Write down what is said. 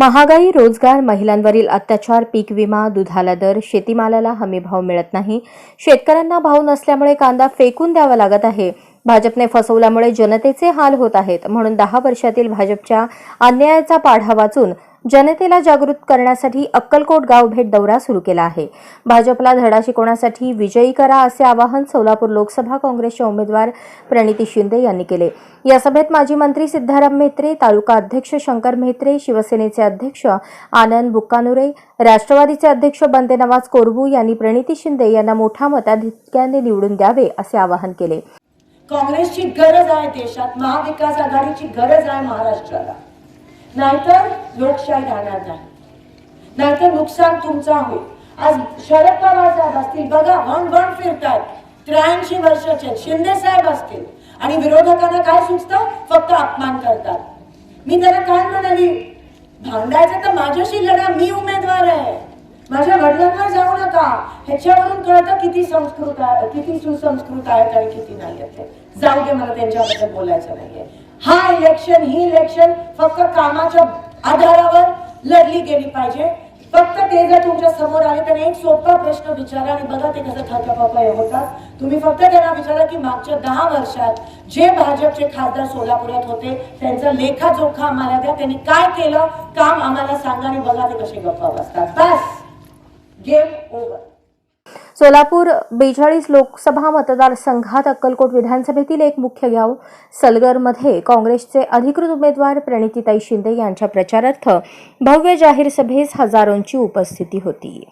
महागाई रोजगार महिलांवरील अत्याचार पीक विमा दुधाला दर शेतीमालाला हमीभाव मिळत नाही. शेतकऱ्यांना भाव नसल्यामुळे कांदा फेकून द्यावा लागत आहे. भाजपने फसवल्यामुळे जनतेचे हाल होत आहेत. म्हणून दहा वर्षातील भाजपच्या अन्यायाचा पाढा वाचून जनतेला जागृत करण्यासाठी अक्कलकोट गाव भेट दौरा सुरू केला आहे. भाजपला धडा शिकवण्यासाठी विजयी करा असे आवाहन सोलापूर लोकसभा काँग्रेसचे उमेदवार प्रणिती शिंदे यांनी केले. या सभेत माजी मंत्री सिद्धाराम म्हेत्रे तालुका अध्यक्ष शंकर म्हेत्रे शिवसेनेचे अध्यक्ष आनंद बुक्कानुरे राष्ट्रवादीचे अध्यक्ष बंदे नवाज कोरबू यांनी प्रणिती शिंदे यांना मोठ्या मताधिक्याने निवडून द्यावे असे आवाहन केले. काँग्रेसची गरज आहे देशात. महाविकास आघाडीची गरज आहे महाराष्ट्राला. नाहीतर लोकशाही राहणार नाही. नाहीतर नुकसान तुमचं होईल. आज शरद पवार साहेब असतील बघा वन वन फिरतात त्र्याऐंशी वर्षाचे शिंदे साहेब असतील. आणि विरोधकांना काय सुचतं? फक्त अपमान करतात. मी त्याला काय म्हणाली? भांडायचं तर माझ्याशी लढा. मी उमेदवार आहे. माझ्या वडिलांवर जाऊ नका. ह्याच्यावरून कळतं किती संस्कृत आहे किती सुसंस्कृत आहेत आणि किती नाही आहेत. ते. जाऊ दे मला त्यांच्याबद्दल बोलायचं नाहीये. हा इलेक्शन ही इलेक्शन फक्त कामाच्या आधारावर लढली गेली पाहिजे. फक्त ते जर तुमच्यासमोर आले तर एक सोपा प्रश्न विचारा आणि बघा ते कसं खातापापा होतात. तुम्ही फक्त त्यांना विचारा की मागच्या दहा वर्षात जे भाजपचे खासदार सोलापुरात होते त्यांचा लेखाजोखा आम्हाला द्या. त्यांनी काय केलं? काम आम्हाला सांगा आणि बघा ते कसे गप्पा बसतात. बस. गेम ओव्हर सोलापूर बेचाळीस लोकसभा मतदारसंघात अक्कलकोट विधानसभेतील एक मुख्य गाव सलगरमध्ये काँग्रेसचे अधिकृत उमेदवार प्रणितीताई शिंदे यांच्या प्रचारार्थ भव्य जाहीर सभेस हजारोंची उपस्थिती होती.